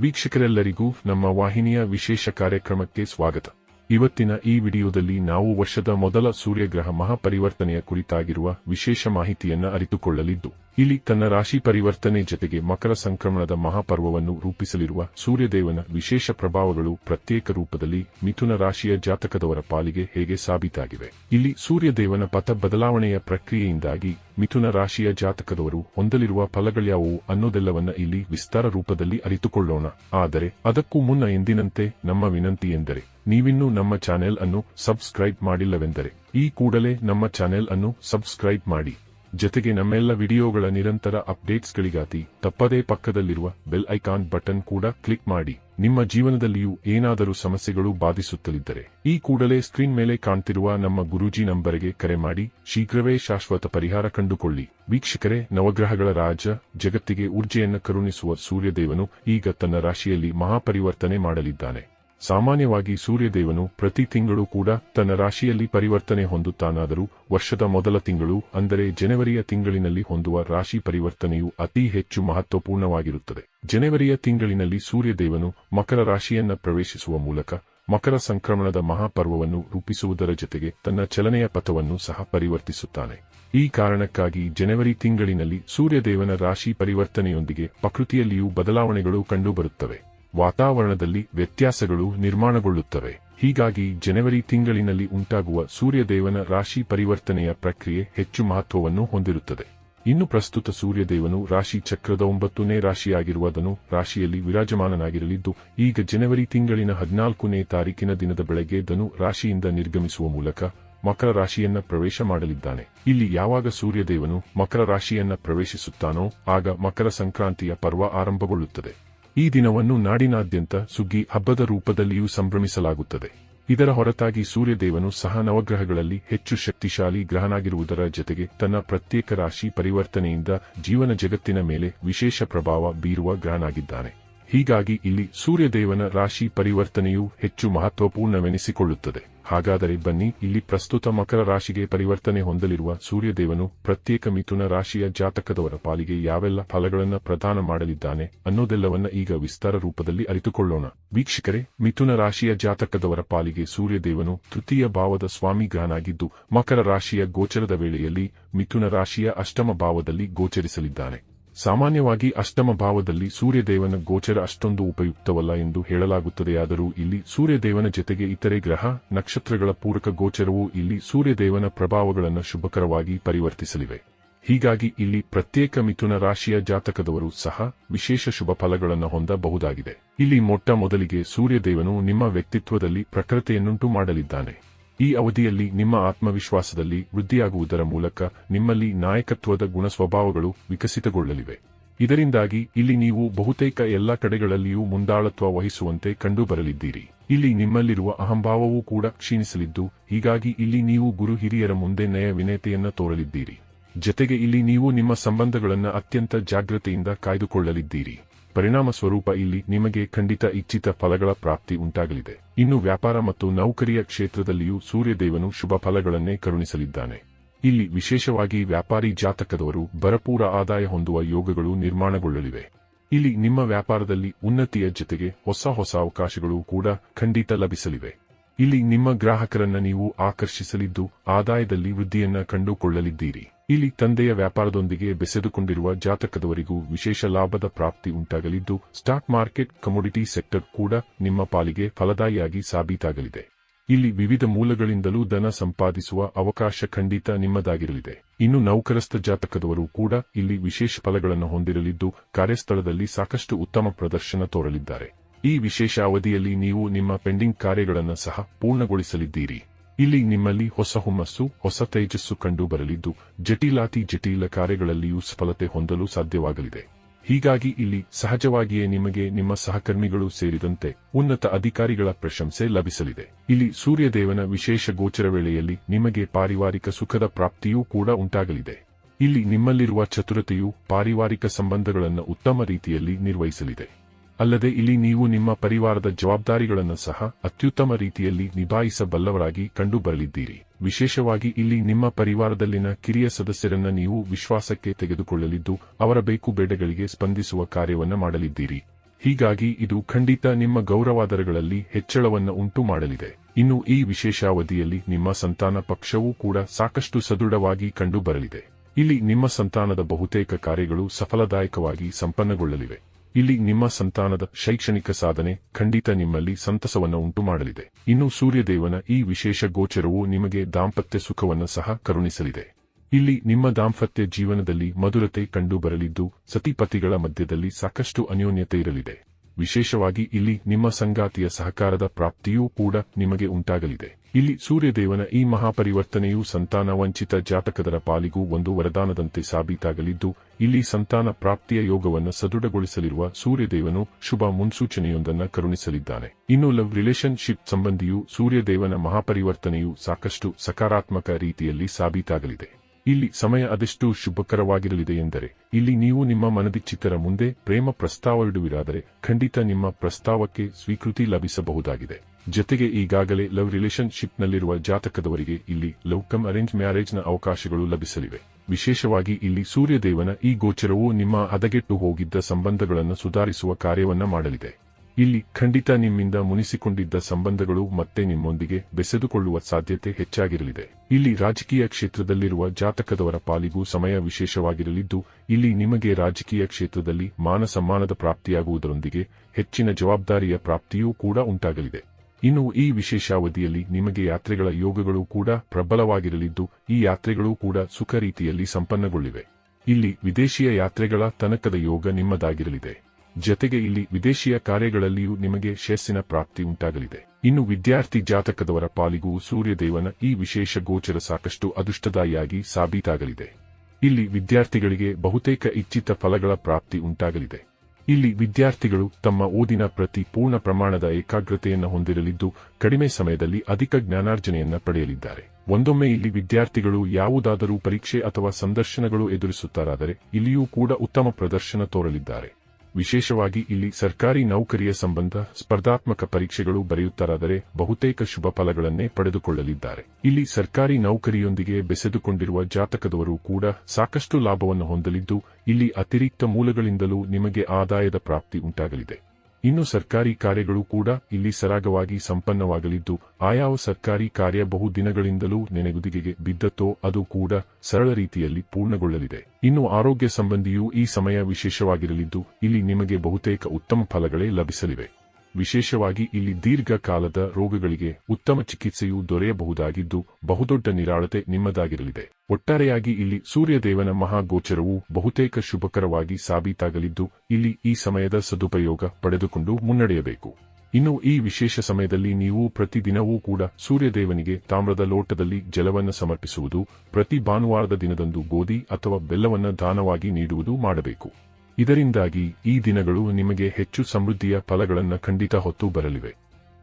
ವೀಕ್ಷಕರೆಲ್ಲರಿಗೂ ನಮ್ಮ ವಾಹಿನಿಯ ವಿಶೇಷ ಕಾರ್ಯಕ್ರಮಕ್ಕೆ ಸ್ವಾಗತ. ಇವತ್ತಿನ ಈ ವಿಡಿಯೋದಲ್ಲಿ ನಾವು ವರ್ಷದ ಮೊದಲ ಸೂರ್ಯಗ್ರಹ ಮಹಾಪರಿವರ್ತನೆಯ ಕುರಿತಾಗಿರುವ ವಿಶೇಷ ಮಾಹಿತಿಯನ್ನು ಅರಿತುಕೊಳ್ಳಲಿದ್ದು ಇಲ್ಲಿ ತನ್ನ ರಾಶಿ ಪರಿವರ್ತನೆ ಜತೆಗೆ ಮಕರ ಸಂಕ್ರಮಣದ ಮಹಾಪರ್ವವನ್ನು ರೂಪಿಸಲಿರುವ ಸೂರ್ಯದೇವನ ವಿಶೇಷ ಪ್ರಭಾವಗಳು ಪ್ರತ್ಯೇಕ ರೂಪದಲ್ಲಿ ಮಿಥುನ ರಾಶಿಯ ಜಾತಕದವರ ಪಾಲಿಗೆ ಹೇಗೆ ಸಾಬೀತಾಗಿವೆ. ಇಲ್ಲಿ ಸೂರ್ಯದೇವನ ಪಥ ಬದಲಾವಣೆಯ ಪ್ರಕ್ರಿಯೆಯಿಂದಾಗಿ ಮಿಥುನ ರಾಶಿಯ ಜಾತಕದವರು ಹೊಂದಲಿರುವ ಫಲಗಳ್ಯಾವುವು ಅನ್ನೋದೆಲ್ಲವನ್ನ ಇಲ್ಲಿ ವಿಸ್ತಾರ ರೂಪದಲ್ಲಿ ಅರಿತುಕೊಳ್ಳೋಣ. ಆದರೆ ಅದಕ್ಕೂ ಮುನ್ನ ಎಂದಿನಂತೆ ನಮ್ಮ ವಿನಂತಿ ಎಂದರೆ, ನೀವಿನ್ನೂ ನಮ್ಮ ಚಾನೆಲ್ ಅನ್ನು ಸಬ್ಸ್ಕ್ರೈಬ್ ಮಾಡಿಲ್ಲವೆಂದರೆ, ಈ ಕೂಡಲೇ ನಮ್ಮ ಚಾನೆಲ್ ಅನ್ನು ಸಬ್ಸ್ಕ್ರೈಬ್ ಮಾಡಿ. ಜೊತೆಗೆ ನಮ್ಮೆಲ್ಲ ವಿಡಿಯೋಗಳ ನಿರಂತರ ಅಪ್ಡೇಟ್ಸ್ಗಳಿಗಾಗಿ ತಪ್ಪದೇ ಪಕ್ಕದಲ್ಲಿರುವ ಬೆಲ್ ಐಕಾನ್ ಬಟನ್ ಕೂಡ ಕ್ಲಿಕ್ ಮಾಡಿ. ನಿಮ್ಮ ಜೀವನದಲ್ಲಿಯೂ ಏನಾದರೂ ಸಮಸ್ಯೆಗಳು ಬಾಧಿಸುತ್ತಲಿದ್ದರೆ ಈ ಕೂಡಲೇ ಸ್ಕ್ರೀನ್ ಮೇಲೆ ಕಾಣ್ತಿರುವ ನಮ್ಮ ಗುರೂಜಿ ನಂಬರ್ಗೆ ಕರೆ ಮಾಡಿ. ಶೀಘ್ರವೇ ಶಾಶ್ವತ ಪರಿಹಾರ ಕಂಡುಕೊಳ್ಳಿ. ವೀಕ್ಷಕರೇ, ನವಗ್ರಹಗಳ ರಾಜ, ಜಗತ್ತಿಗೆ ಊರ್ಜೆಯನ್ನು ಕರುಣಿಸುವ ಸೂರ್ಯದೇವನು ಈಗ ತನ್ನ ರಾಶಿಯಲ್ಲಿ ಮಹಾಪರಿವರ್ತನೆ ಮಾಡಲಿದ್ದಾನೆ. ಸಾಮಾನ್ಯವಾಗಿ ಸೂರ್ಯದೇವನು ಪ್ರತಿ ತಿಂಗಳು ಕೂಡ ತನ್ನ ರಾಶಿಯಲ್ಲಿ ಪರಿವರ್ತನೆ ಹೊಂದುತ್ತಾನಾದರೂ ವರ್ಷದ ಮೊದಲ ತಿಂಗಳು, ಅಂದರೆ ಜನವರಿಯ ತಿಂಗಳಿನಲ್ಲಿ ಹೊಂದುವ ರಾಶಿ ಪರಿವರ್ತನೆಯು ಅತಿ ಹೆಚ್ಚು ಮಹತ್ವಪೂರ್ಣವಾಗಿರುತ್ತದೆ. ಜನವರಿಯ ತಿಂಗಳಿನಲ್ಲಿ ಸೂರ್ಯದೇವನು ಮಕರ ರಾಶಿಯನ್ನ ಪ್ರವೇಶಿಸುವ ಮೂಲಕ ಮಕರ ಸಂಕ್ರಮಣದ ಮಹಾಪರ್ವವನ್ನು ರೂಪಿಸುವುದರ ಜೊತೆಗೆ ತನ್ನ ಚಲನೆಯ ಪಥವನ್ನು ಸಹ ಪರಿವರ್ತಿಸುತ್ತಾನೆ. ಈ ಕಾರಣಕ್ಕಾಗಿ ಜನವರಿ ತಿಂಗಳಿನಲ್ಲಿ ಸೂರ್ಯದೇವನ ರಾಶಿ ಪರಿವರ್ತನೆಯೊಂದಿಗೆ ಪ್ರಕೃತಿಯಲ್ಲಿಯೂ ಬದಲಾವಣೆಗಳು ಕಂಡುಬರುತ್ತವೆ. ವಾತಾವರಣದಲ್ಲಿ ವ್ಯತ್ಯಾಸಗಳು ನಿರ್ಮಾಣಗೊಳ್ಳುತ್ತವೆ. ಹೀಗಾಗಿ ಜನವರಿ ತಿಂಗಳಿನಲ್ಲಿ ಉಂಟಾಗುವ ಸೂರ್ಯದೇವನ ರಾಶಿ ಪರಿವರ್ತನೆಯ ಪ್ರಕ್ರಿಯೆ ಹೆಚ್ಚು ಮಹತ್ವವನ್ನು ಹೊಂದಿರುತ್ತದೆ. ಇನ್ನು ಪ್ರಸ್ತುತ ಸೂರ್ಯದೇವನು ರಾಶಿ ಚಕ್ರದ ಒಂಬತ್ತನೇ ರಾಶಿಯಾಗಿರುವುದನ್ನು ರಾಶಿಯಲ್ಲಿ ವಿರಾಜಮಾನನಾಗಿರಲಿದ್ದು, ಈಗ ಜನವರಿ ತಿಂಗಳಿನ ಹದಿನಾಲ್ಕನೇ ತಾರೀಕಿನ ದಿನದ ಬೆಳಗ್ಗೆ ಧನು ರಾಶಿಯಿಂದ ನಿರ್ಗಮಿಸುವ ಮೂಲಕ ಮಕರ ರಾಶಿಯನ್ನ ಪ್ರವೇಶ ಮಾಡಲಿದ್ದಾನೆ. ಇಲ್ಲಿ ಯಾವಾಗ ಸೂರ್ಯದೇವನು ಮಕರ ರಾಶಿಯನ್ನ ಪ್ರವೇಶಿಸುತ್ತಾನೋ, ಆಗ ಮಕರ ಸಂಕ್ರಾಂತಿಯ ಪರ್ವ ಆರಂಭಗೊಳ್ಳುತ್ತದೆ. ಈ ದಿನವನ್ನು ನಾಡಿನಾದ್ಯಂತ ಸುಗ್ಗಿ ಹಬ್ಬದ ರೂಪದಲ್ಲಿಯೂ ಸಂಭ್ರಮಿಸಲಾಗುತ್ತದೆ. ಇದರ ಹೊರತಾಗಿ ಸೂರ್ಯದೇವನು ಸಹ ನವಗ್ರಹಗಳಲ್ಲಿ ಹೆಚ್ಚು ಶಕ್ತಿಶಾಲಿ ಗ್ರಹನಾಗಿರುವುದರ ಜತೆಗೆ ತನ್ನ ಪ್ರತ್ಯೇಕ ರಾಶಿ ಪರಿವರ್ತನೆಯಿಂದ ಜೀವನ ಜಗತ್ತಿನ ಮೇಲೆ ವಿಶೇಷ ಪ್ರಭಾವ ಬೀರುವ ಗ್ರಹನಾಗಿದ್ದಾನೆ. ಹೀಗಾಗಿ ಇಲ್ಲಿ ಸೂರ್ಯದೇವನ ರಾಶಿ ಪರಿವರ್ತನೆಯೂ ಹೆಚ್ಚು ಮಹತ್ವಪೂರ್ಣವೆನಿಸಿಕೊಳ್ಳುತ್ತದೆ. ಹಾಗಾದರೆ ಬನ್ನಿ, ಇಲ್ಲಿ ಪ್ರಸ್ತುತ ಮಕರ ರಾಶಿಗೆ ಪರಿವರ್ತನೆ ಹೊಂದಲಿರುವ ಸೂರ್ಯದೇವನು ಪ್ರತ್ಯೇಕ ಮಿಥುನ ರಾಶಿಯ ಜಾತಕದವರ ಪಾಲಿಗೆ ಯಾವೆಲ್ಲ ಫಲಗಳನ್ನು ಪ್ರದಾನ ಮಾಡಲಿದ್ದಾನೆ ಅನ್ನೋದೆಲ್ಲವನ್ನ ಈಗ ವಿಸ್ತಾರ ರೂಪದಲ್ಲಿ ಅರಿತುಕೊಳ್ಳೋಣ. ವೀಕ್ಷಕರೇ, ಮಿಥುನ ರಾಶಿಯ ಜಾತಕದವರ ಪಾಲಿಗೆ ಸೂರ್ಯದೇವನು ತೃತೀಯ ಭಾವದ ಸ್ವಾಮಿ ಗ್ರಹನಾಗಿದ್ದು ಮಕರ ರಾಶಿಯ ಗೋಚರದ ವೇಳೆಯಲ್ಲಿ ಮಿಥುನ ರಾಶಿಯ ಅಷ್ಟಮ ಭಾವದಲ್ಲಿ ಗೋಚರಿಸಲಿದ್ದಾನೆ. ಸಾಮಾನ್ಯವಾಗಿ ಅಷ್ಟಮ ಭಾವದಲ್ಲಿ ಸೂರ್ಯದೇವನ ಗೋಚರ ಅಷ್ಟೊಂದು ಉಪಯುಕ್ತವಲ್ಲ ಎಂದು ಹೇಳಲಾಗುತ್ತದೆಯಾದರೂ ಇಲ್ಲಿ ಸೂರ್ಯದೇವನ ಜೊತೆಗೆ ಇತರೆ ಗ್ರಹ, ನಕ್ಷತ್ರಗಳ ಪೂರಕ ಗೋಚರವು ಇಲ್ಲಿ ಸೂರ್ಯದೇವನ ಪ್ರಭಾವಗಳನ್ನು ಶುಭಕರವಾಗಿ ಪರಿವರ್ತಿಸಲಿವೆ. ಹೀಗಾಗಿ ಇಲ್ಲಿ ಪ್ರತ್ಯೇಕ ಮಿಥುನ ರಾಶಿಯ ಜಾತಕದವರು ಸಹ ವಿಶೇಷ ಶುಭ ಫಲಗಳನ್ನು ಹೊಂದಬಹುದಾಗಿದೆ. ಇಲ್ಲಿ ಮೊಟ್ಟ ಮೊದಲಿಗೆ ಸೂರ್ಯದೇವನು ನಿಮ್ಮ ವ್ಯಕ್ತಿತ್ವದಲ್ಲಿ ಪ್ರಕೃತಿಯನ್ನುಂಟು ಮಾಡಲಿದ್ದಾನೆ. ಈ ಅವಧಿಯಲ್ಲಿ ನಿಮ್ಮ ಆತ್ಮವಿಶ್ವಾಸದಲ್ಲಿ ವೃದ್ಧಿಯಾಗುವುದರ ಮೂಲಕ ನಿಮ್ಮಲ್ಲಿ ನಾಯಕತ್ವದ ಗುಣಸ್ವಭಾವಗಳು ವಿಕಸಿತಗೊಳ್ಳಲಿವೆ. ಇದರಿಂದಾಗಿ ಇಲ್ಲಿ ನೀವು ಬಹುತೇಕ ಎಲ್ಲ ಕಡೆಗಳಲ್ಲಿಯೂ ಮುಂದಾಳತ್ವ ವಹಿಸುವಂತೆ ಕಂಡುಬರಲಿದ್ದೀರಿ. ಇಲ್ಲಿ ನಿಮ್ಮಲ್ಲಿರುವ ಅಹಂಭಾವವೂ ಕೂಡ ಕ್ಷೀಣಿಸಲಿದ್ದು, ಹೀಗಾಗಿ ಇಲ್ಲಿ ನೀವು ಗುರು ಹಿರಿಯರ ಮುಂದೆ ನಯ ವಿನಯತೆಯನ್ನು ತೋರಲಿದ್ದೀರಿ. ಜತೆಗೆ ಇಲ್ಲಿ ನೀವು ನಿಮ್ಮ ಸಂಬಂಧಗಳನ್ನು ಅತ್ಯಂತ ಜಾಗ್ರತೆಯಿಂದ ಕಾಯ್ದುಕೊಳ್ಳಲಿದ್ದೀರಿ. ಪರಿಣಾಮ ಸ್ವರೂಪ ಇಲ್ಲಿ ನಿಮಗೆ ಖಂಡಿತ ಇಚ್ಛಿತ ಫಲಗಳ ಪ್ರಾಪ್ತಿ ಉಂಟಾಗಲಿದೆ. ಇನ್ನು ವ್ಯಾಪಾರ ಮತ್ತು ನೌಕರಿಯ ಕ್ಷೇತ್ರದಲ್ಲಿಯೂ ಸೂರ್ಯದೇವನು ಶುಭ ಫಲಗಳನ್ನೇ ಕರುಣಿಸಲಿದ್ದಾನೆ. ಇಲ್ಲಿ ವಿಶೇಷವಾಗಿ ವ್ಯಾಪಾರಿ ಜಾತಕದವರು ಭರಪೂರ ಆದಾಯ ಹೊಂದುವ ಯೋಗಗಳು ನಿರ್ಮಾಣಗೊಳ್ಳಲಿವೆ. ಇಲ್ಲಿ ನಿಮ್ಮ ವ್ಯಾಪಾರದಲ್ಲಿ ಉನ್ನತಿಯ ಜೊತೆಗೆ ಹೊಸ ಹೊಸ ಅವಕಾಶಗಳು ಕೂಡ ಖಂಡಿತ ಲಭಿಸಲಿವೆ. ಇಲ್ಲಿ ನಿಮ್ಮ ಗ್ರಾಹಕರನ್ನ ನೀವು ಆಕರ್ಷಿಸಲಿದ್ದು ಆದಾಯದಲ್ಲಿ ವೃದ್ಧಿಯನ್ನ ಕಂಡುಕೊಳ್ಳಲಿದ್ದೀರಿ. ಇಲ್ಲಿ ತಂದೆಯ ವ್ಯಾಪಾರದೊಂದಿಗೆ ಬೆಸೆದುಕೊಂಡಿರುವ ಜಾತಕದವರಿಗೂ ವಿಶೇಷ ಲಾಭದ ಪ್ರಾಪ್ತಿ ಉಂಟಾಗಲಿದ್ದು, ಸ್ಟಾಕ್ ಮಾರ್ಕೆಟ್ ಕಮೋಡಿಟಿ ಸೆಕ್ಟರ್ ಕೂಡ ನಿಮ್ಮ ಪಾಲಿಗೆ ಫಲದಾಯಿಯಾಗಿ ಸಾಬೀತಾಗಲಿದೆ. ಇಲ್ಲಿ ವಿವಿಧ ಮೂಲಗಳಿಂದಲೂ ಧನ ಸಂಪಾದಿಸುವ ಅವಕಾಶ ಖಂಡಿತ ನಿಮ್ಮದಾಗಿರಲಿದೆ. ಇನ್ನು ನೌಕರಸ್ಥ ಜಾತಕದವರು ಕೂಡ ಇಲ್ಲಿ ವಿಶೇಷ ಫಲಗಳನ್ನು ಹೊಂದಿರಲಿದ್ದು, ಕಾರ್ಯಸ್ಥಳದಲ್ಲಿ ಸಾಕಷ್ಟು ಉತ್ತಮ ಪ್ರದರ್ಶನ ತೋರಲಿದ್ದಾರೆ. ಈ ವಿಶೇಷ ಅವಧಿಯಲ್ಲಿ ನೀವು ನಿಮ್ಮ ಪೆಂಡಿಂಗ್ ಕಾರ್ಯಗಳನ್ನು ಸಹ ಪೂರ್ಣಗೊಳಿಸಲಿದ್ದೀರಿ. ಇಲ್ಲಿ ನಿಮ್ಮಲ್ಲಿ ಹೊಸ ಹುಮ್ಮಸ್ಸು, ಹೊಸ ತೇಜಸ್ಸು ಕಂಡು ಬರಲಿದ್ದು, ಜಟಿಲಾತಿ ಜಟಿಲ ಕಾರ್ಯಗಳಲ್ಲಿಯೂ ಸಫಲತೆ ಹೊಂದಲು ಸಾಧ್ಯವಾಗಲಿದೆ. ಹೀಗಾಗಿ ಇಲ್ಲಿ ಸಹಜವಾಗಿಯೇ ನಿಮಗೆ ನಿಮ್ಮ ಸಹಕರ್ಮಿಗಳು ಸೇರಿದಂತೆ ಉನ್ನತ ಅಧಿಕಾರಿಗಳ ಪ್ರಶಂಸೆ ಲಭಿಸಲಿದೆ. ಇಲ್ಲಿ ಸೂರ್ಯದೇವನ ವಿಶೇಷ ಗೋಚರ ವೇಳೆಯಲ್ಲಿ ನಿಮಗೆ ಪಾರಿವಾರಿಕ ಸುಖದ ಪ್ರಾಪ್ತಿಯೂ ಕೂಡ ಉಂಟಾಗಲಿದೆ. ಇಲ್ಲಿ ನಿಮ್ಮಲ್ಲಿರುವ ಚತುರತೆಯು ಪಾರಿವಾರಿಕ ಸಂಬಂಧಗಳನ್ನು ಉತ್ತಮ ರೀತಿಯಲ್ಲಿ ನಿರ್ವಹಿಸಲಿದೆ. ಅಲ್ಲದೆ ಇಲ್ಲಿ ನೀವು ನಿಮ್ಮ ಪರಿವಾರದ ಜವಾಬ್ದಾರಿಗಳನ್ನು ಸಹ ಅತ್ಯುತ್ತಮ ರೀತಿಯಲ್ಲಿ ನಿಭಾಯಿಸಬಲ್ಲವರಾಗಿ ಕಂಡುಬರಲಿದ್ದೀರಿ. ವಿಶೇಷವಾಗಿ ಇಲ್ಲಿ ನಿಮ್ಮ ಪರಿವಾರದಲ್ಲಿನ ಕಿರಿಯ ಸದಸ್ಯರನ್ನ ನೀವು ವಿಶ್ವಾಸಕ್ಕೆ ತೆಗೆದುಕೊಳ್ಳಲಿದ್ದು, ಅವರ ಬೇಕು ಬೇಡಗಳಿಗೆ ಸ್ಪಂದಿಸುವ ಕಾರ್ಯವನ್ನು ಮಾಡಲಿದ್ದೀರಿ. ಹೀಗಾಗಿ ಇದು ಖಂಡಿತ ನಿಮ್ಮ ಗೌರವಾದರಗಳಲ್ಲಿ ಹೆಚ್ಚಳವನ್ನು ಉಂಟು ಮಾಡಲಿದೆ ಇನ್ನು ಈ ವಿಶೇಷಾವಧಿಯಲ್ಲಿ ನಿಮ್ಮ ಸಂತಾನ ಪಕ್ಷವೂ ಕೂಡ ಸಾಕಷ್ಟು ಸದೃಢವಾಗಿ ಕಂಡುಬರಲಿದೆ. ಇಲ್ಲಿ ನಿಮ್ಮ ಸಂತಾನದ ಬಹುತೇಕ ಕಾರ್ಯಗಳು ಸಫಲದಾಯಕವಾಗಿ ಸಂಪನ್ನಗೊಳ್ಳಲಿವೆ. ಇಲ್ಲಿ ನಿಮ್ಮ ಸಂತಾನದ ಶೈಕ್ಷಣಿಕ ಸಾಧನೆ ಖಂಡಿತ ನಿಮ್ಮಲ್ಲಿ ಸಂತಸವನ್ನು ಉಂಟು ಮಾಡಲಿದೆ ಇನ್ನು ಸೂರ್ಯದೇವನ ಈ ವಿಶೇಷ ಗೋಚರವು ನಿಮಗೆ ದಾಂಪತ್ಯ ಸುಖವನ್ನು ಸಹ ಕರುಣಿಸಲಿದೆ. ಇಲ್ಲಿ ನಿಮ್ಮ ದಾಂಪತ್ಯ ಜೀವನದಲ್ಲಿ ಮಧುರತೆ ಕಂಡುಬರಲಿದ್ದು, ಸತಿಪತಿಗಳ ಮಧ್ಯದಲ್ಲಿ ಸಾಕಷ್ಟು ಅನ್ಯೋನ್ಯತೆ ಇರಲಿದೆ. ವಿಶೇಷವಾಗಿ ಇಲ್ಲಿ ನಿಮ್ಮ ಸಂಗಾತಿಯ ಸಹಕಾರದ ಪ್ರಾಪ್ತಿಯೂ ಕೂಡ ನಿಮಗೆ ಉಂಟಾಗಲಿದೆ. ಇಲ್ಲಿ ಸೂರ್ಯದೇವನ ಈ ಮಹಾಪರಿವರ್ತನೆಯು ಸಂತಾನ ವಂಚಿತ ಜಾತಕದರ ಪಾಲಿಗೂ ಒಂದು ವರದಾನದಂತೆ ಸಾಬೀತಾಗಲಿದ್ದು, ಇಲ್ಲಿ ಸಂತಾನ ಪ್ರಾಪ್ತಿಯ ಯೋಗವನ್ನು ಸದೃಢಗೊಳಿಸಲಿರುವ ಸೂರ್ಯದೇವನು ಶುಭ ಮುನ್ಸೂಚನೆಯೊಂದನ್ನು ಕರುಣಿಸಲಿದ್ದಾನೆ. ಇನ್ನು ಲವ್ ರಿಲೇಶನ್ಶಿಪ್ ಸಂಬಂಧಿಯು ಸೂರ್ಯದೇವನ ಮಹಾಪರಿವರ್ತನೆಯು ಸಾಕಷ್ಟು ಸಕಾರಾತ್ಮಕ ರೀತಿಯಲ್ಲಿ ಸಾಬೀತಾಗಲಿದೆ. ಇಲ್ಲಿ ಸಮಯ ಅದೆಷ್ಟು ಶುಭಕರವಾಗಿರಲಿದೆ ಎಂದರೆ, ಇಲ್ಲಿ ನೀವು ನಿಮ್ಮ ಮನದಿಚ್ಚಿತರ ಮುಂದೆ ಪ್ರೇಮ ಪ್ರಸ್ತಾವವಿಡುವಿರಾದರೆ, ಖಂಡಿತ ನಿಮ್ಮ ಪ್ರಸ್ತಾವಕ್ಕೆ ಸ್ವೀಕೃತಿ ಲಭಿಸಬಹುದಾಗಿದೆ. ಜೊತೆಗೆ ಈಗಾಗಲೇ ಲವ್ ರಿಲೇಶನ್ಶಿಪ್ನಲ್ಲಿರುವ ಜಾತಕದವರಿಗೆ ಇಲ್ಲಿ ಲವ್ ಕಮ್ ಅರೇಂಜ್ ಮ್ಯಾರೇಜ್ನ ಅವಕಾಶಗಳು ಲಭಿಸಲಿವೆ. ವಿಶೇಷವಾಗಿ ಇಲ್ಲಿ ಸೂರ್ಯದೇವನ ಈ ಗೋಚರವು ನಿಮ್ಮ ಹದಗೆಟ್ಟು ಹೋಗಿದ್ದ ಸಂಬಂಧಗಳನ್ನು ಸುಧಾರಿಸುವ ಕಾರ್ಯವನ್ನ ಮಾಡಲಿದೆ. ಇಲ್ಲಿ ಖಂಡಿತ ನಿಮ್ಮಿಂದ ಮುನಿಸಿಕೊಂಡಿದ್ದ ಸಂಬಂಧಗಳು ಮತ್ತೆ ನಿಮ್ಮೊಂದಿಗೆ ಬೆಸೆದುಕೊಳ್ಳುವ ಸಾಧ್ಯತೆ ಹೆಚ್ಚಾಗಿರಲಿದೆ. ಇಲ್ಲಿ ರಾಜಕೀಯ ಕ್ಷೇತ್ರದಲ್ಲಿರುವ ಜಾತಕದವರ ಪಾಲಿಗೂ ಸಮಯ ವಿಶೇಷವಾಗಿರಲಿದ್ದು, ಇಲ್ಲಿ ನಿಮಗೆ ರಾಜಕೀಯ ಕ್ಷೇತ್ರದಲ್ಲಿ ಮಾನ ಸಮ್ಮಾನದ ಪ್ರಾಪ್ತಿಯಾಗುವುದರೊಂದಿಗೆ ಹೆಚ್ಚಿನ ಜವಾಬ್ದಾರಿಯ ಪ್ರಾಪ್ತಿಯೂ ಕೂಡ ಉಂಟಾಗಲಿದೆ. ಇನ್ನು ಈ ವಿಶೇಷಾವಧಿಯಲ್ಲಿ ನಿಮಗೆ ಯಾತ್ರೆಗಳ ಯೋಗಗಳು ಕೂಡ ಪ್ರಬಲವಾಗಿರಲಿದ್ದು, ಈ ಯಾತ್ರೆಗಳೂ ಕೂಡ ಸುಖ ರೀತಿಯಲ್ಲಿ ಸಂಪನ್ನಗೊಳ್ಳಿವೆ. ಇಲ್ಲಿ ವಿದೇಶಿಯ ಯಾತ್ರೆಗಳ ತನಕದ ಯೋಗ ನಿಮ್ಮದಾಗಿರಲಿದೆ. ಜತೆಗೆ ಇಲ್ಲಿ ವಿದೇಶಿಯ ಕಾರ್ಯಗಳಲ್ಲಿಯೂ ನಿಮಗೆ ಶಸ್ಸಿನ ಪ್ರಾಪ್ತಿ ಉಂಟಾಗಲಿದೆ. ಇನ್ನು ವಿದ್ಯಾರ್ಥಿ ಜಾತಕದವರ ಪಾಲಿಗೂ ಸೂರ್ಯದೇವನ ಈ ವಿಶೇಷ ಗೋಚರ ಸಾಕಷ್ಟು ಅದೃಷ್ಟದಾಯಿಯಾಗಿ ಸಾಬೀತಾಗಲಿದೆ. ಇಲ್ಲಿ ವಿದ್ಯಾರ್ಥಿಗಳಿಗೆ ಬಹುತೇಕ ಇಚ್ಛಿತ ಫಲಗಳ ಪ್ರಾಪ್ತಿ ಉಂಟಾಗಲಿದೆ. ಇಲ್ಲಿ ವಿದ್ಯಾರ್ಥಿಗಳು ತಮ್ಮ ಓದಿನ ಪ್ರತಿ ಪೂರ್ಣ ಪ್ರಮಾಣದ ಏಕಾಗ್ರತೆಯನ್ನು ಹೊಂದಿರಲಿದ್ದು, ಕಡಿಮೆ ಸಮಯದಲ್ಲಿ ಅಧಿಕ ಜ್ಞಾನಾರ್ಜನೆಯನ್ನ ಪಡೆಯಲಿದ್ದಾರೆ. ಒಂದೊಮ್ಮೆ ಇಲ್ಲಿ ವಿದ್ಯಾರ್ಥಿಗಳು ಯಾವುದಾದರೂ ಪರೀಕ್ಷೆ ಅಥವಾ ಸಂದರ್ಶನಗಳು ಎದುರಿಸುತ್ತಾರಾದರೆ, ಇಲ್ಲಿಯೂ ಕೂಡ ಉತ್ತಮ ಪ್ರದರ್ಶನ ತೋರಲಿದ್ದಾರೆ. ವಿಶೇಷವಾಗಿ ಇಲ್ಲಿ ಸರ್ಕಾರಿ ನೌಕರಿಯ ಸಂಬಂಧ ಸ್ಪರ್ಧಾತ್ಮಕ ಪರೀಕ್ಷೆಗಳು ಬರೆಯುತ್ತಾರಾದರೆ ಬಹುತೇಕ ಶುಭ ಫಲಗಳನ್ನೇ ಪಡೆದುಕೊಳ್ಳಲಿದ್ದಾರೆ. ಇಲ್ಲಿ ಸರ್ಕಾರಿ ನೌಕರಿಯೊಂದಿಗೆ ಬೆಸೆದುಕೊಂಡಿರುವ ಜಾತಕದವರು ಕೂಡ ಸಾಕಷ್ಟು ಲಾಭವನ್ನು ಹೊಂದಲಿದ್ದು, ಇಲ್ಲಿ ಅತಿರಿಕ್ತ ಮೂಲಗಳಿಂದಲೂ ನಿಮಗೆ ಆದಾಯದ ಪ್ರಾಪ್ತಿ ಉಂಟಾಗಲಿದೆ. ಇನ್ನು ಸರ್ಕಾರಿ ಕಾರ್ಯಗಳು ಕೂಡ ಇಲ್ಲಿ ಸರಾಗವಾಗಿ ಸಂಪನ್ನವಾಗಲಿದ್ದು, ಆಯಾವ ಸರ್ಕಾರಿ ಕಾರ್ಯ ಬಹು ದಿನಗಳಿಂದಲೂ ನೆನೆಗುದಿಗೆಗೆ ಬಿದ್ದತ್ತೋ ಅದು ಕೂಡ ಸರಳ ರೀತಿಯಲ್ಲಿ ಪೂರ್ಣಗೊಳ್ಳಲಿದೆ. ಇನ್ನು ಆರೋಗ್ಯ ಸಂಬಂಧಿಯೂ ಈ ಸಮಯ ವಿಶೇಷವಾಗಿರಲಿದ್ದು, ಇಲ್ಲಿ ನಿಮಗೆ ಬಹುತೇಕ ಉತ್ತಮ ಫಲಗಳೇ ಲಭಿಸಲಿವೆ. ವಿಶೇಷವಾಗಿ ಇಲ್ಲಿ ದೀರ್ಘಕಾಲದ ರೋಗಗಳಿಗೆ ಉತ್ತಮ ಚಿಕಿತ್ಸೆಯು ದೊರೆಯಬಹುದಾಗಿದ್ದು, ಬಹುದೊಡ್ಡ ನಿರಾಳತೆ ನಿಮ್ಮದಾಗಿರಲಿದೆ. ಒಟ್ಟಾರೆಯಾಗಿ ಇಲ್ಲಿ ಸೂರ್ಯದೇವನ ಮಹಾಗೋಚರವು ಬಹುತೇಕ ಶುಭಕರವಾಗಿ ಸಾಬೀತಾಗಲಿದ್ದು, ಇಲ್ಲಿ ಈ ಸಮಯದ ಸದುಪಯೋಗ ಪಡೆದುಕೊಂಡು ಮುನ್ನಡೆಯಬೇಕು. ಇನ್ನು ಈ ವಿಶೇಷ ಸಮಯದಲ್ಲಿ ನೀವು ಪ್ರತಿದಿನವೂ ಕೂಡ ಸೂರ್ಯದೇವನಿಗೆ ತಾಮ್ರದ ಲೋಟದಲ್ಲಿ ಜಲವನ್ನು ಸಮರ್ಪಿಸುವುದು, ಪ್ರತಿ ಭಾನುವಾರದ ದಿನದಂದು ಗೋಧಿ ಅಥವಾ ಬೆಲ್ಲವನ್ನು ದಾನವಾಗಿ ನೀಡುವುದು ಮಾಡಬೇಕು. ಇದರಿಂದಾಗಿ ಈ ದಿನಗಳು ನಿಮಗೆ ಹೆಚ್ಚು ಸಮೃದ್ಧಿಯ ಫಲಗಳನ್ನು ಖಂಡಿತ ಹೊತ್ತು ಬರಲಿವೆ.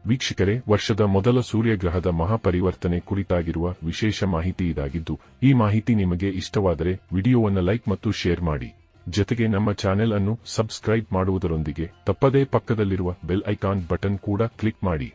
ವೀಕ್ಷಕರೇ, ವರ್ಷದ ಮೊದಲ ಸೂರ್ಯಗ್ರಹದ ಮಹಾಪರಿವರ್ತನೆ ಕುರಿತಾಗಿರುವ ವಿಶೇಷ ಮಾಹಿತಿ ಇದಾಗಿದ್ದು, ಈ ಮಾಹಿತಿ ನಿಮಗೆ ಇಷ್ಟವಾದರೆ ವಿಡಿಯೋವನ್ನು ಲೈಕ್ ಮತ್ತು ಶೇರ್ ಮಾಡಿ. ಜೊತೆಗೆ ನಮ್ಮ ಚಾನೆಲ್ ಅನ್ನು ಸಬ್ಸ್ಕ್ರೈಬ್ ಮಾಡುವುದರೊಂದಿಗೆ ತಪ್ಪದೇ ಪಕ್ಕದಲ್ಲಿರುವ ಬೆಲ್ ಐಕಾನ್ ಬಟನ್ ಕೂಡ ಕ್ಲಿಕ್ ಮಾಡಿ.